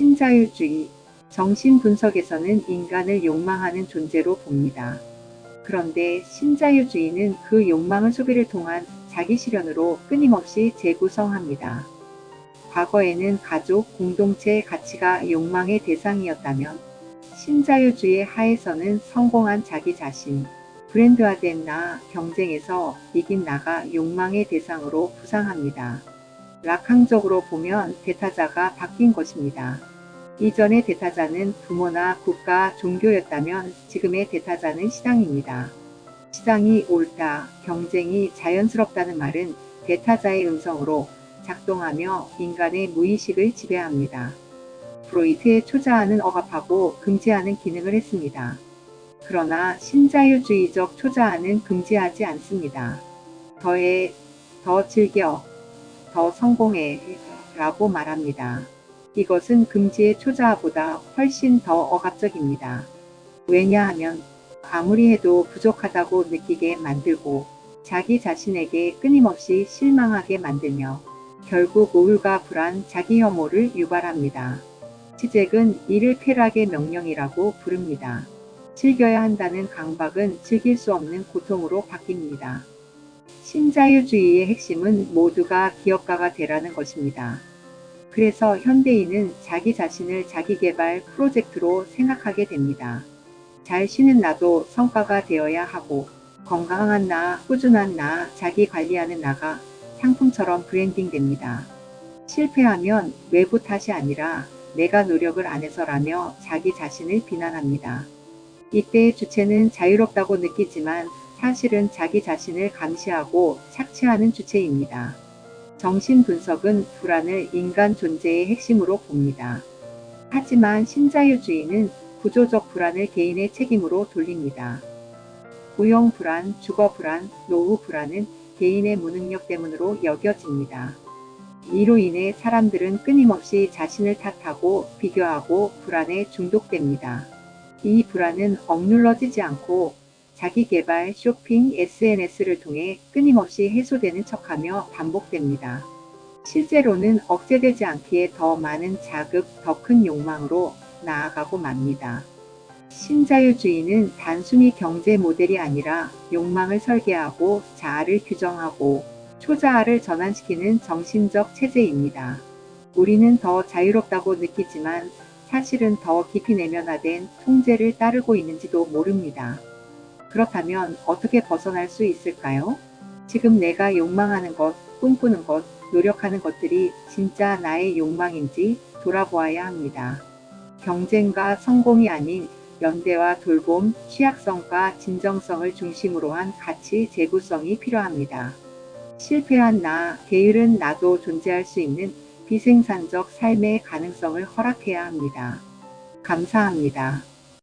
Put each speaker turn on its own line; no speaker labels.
신자유주의, 정신분석에서는 인간을 욕망하는 존재로 봅니다. 그런데 신자유주의는 그 욕망을 소비를 통한 자기 실현으로 끊임없이 재구성합니다. 과거에는 가족, 공동체의 가치가 욕망의 대상이었다면 신자유주의 하에서는 성공한 자기 자신, 브랜드화된 나, 경쟁에서 이긴 나가 욕망의 대상으로 부상합니다. 락항적으로 보면 대타자가 바뀐 것입니다. 이전의 대타자는 부모나 국가, 종교였다면 지금의 대타자는 시장입니다. 시장이 옳다, 경쟁이 자연스럽다는 말은 대타자의 음성으로 작동하며 인간의 무의식을 지배합니다. 프로이트의 초자아는 억압하고 금지하는 기능을 했습니다. 그러나 신자유주의적 초자아는 금지하지 않습니다. 더해, 더 즐겨, 더 성공해 라고 말합니다. 이것은 금지의 초자아보다 훨씬 더 억압적입니다. 왜냐하면 아무리 해도 부족하다고 느끼게 만들고 자기 자신에게 끊임없이 실망하게 만들며 결국 우울과 불안, 자기 혐오를 유발합니다. 시잭은 이를 쾌락의 명령이라고 부릅니다. 즐겨야 한다는 강박은 즐길 수 없는 고통으로 바뀝니다. 신자유주의의 핵심은 모두가 기업가가 되라는 것입니다. 그래서 현대인은 자기 자신을 자기개발 프로젝트로 생각하게 됩니다. 잘 쉬는 나도 성과가 되어야 하고 건강한 나, 꾸준한 나, 자기 관리하는 나가 상품처럼 브랜딩 됩니다. 실패하면 외부 탓이 아니라 내가 노력을 안 해서라며 자기 자신을 비난합니다. 이때의 주체는 자유롭다고 느끼지만 사실은 자기 자신을 감시하고 착취하는 주체입니다. 정신분석은 불안을 인간 존재의 핵심으로 봅니다. 하지만 신자유주의는 구조적 불안을 개인의 책임으로 돌립니다. 고용 불안, 주거 불안, 노후 불안은 개인의 무능력 때문으로 여겨집니다. 이로 인해 사람들은 끊임없이 자신을 탓하고 비교하고 불안에 중독됩니다. 이 불안은 억눌러지지 않고 자기 개발, 쇼핑, SNS를 통해 끊임없이 해소되는 척하며 반복됩니다. 실제로는 억제되지 않기에 더 많은 자극, 더 큰 욕망으로 나아가고 맙니다. 신자유주의는 단순히 경제 모델이 아니라 욕망을 설계하고 자아를 규정하고 초자아를 전환시키는 정신적 체제입니다. 우리는 더 자유롭다고 느끼지만 사실은 더 깊이 내면화된 통제를 따르고 있는지도 모릅니다. 그렇다면 어떻게 벗어날 수 있을까요? 지금 내가 욕망하는 것, 꿈꾸는 것, 노력하는 것들이 진짜 나의 욕망인지 돌아보아야 합니다. 경쟁과 성공이 아닌 연대와 돌봄, 취약성과 진정성을 중심으로 한 가치 재구성이 필요합니다. 실패한 나, 게으른 나도 존재할 수 있는 비생산적 삶의 가능성을 허락해야 합니다. 감사합니다.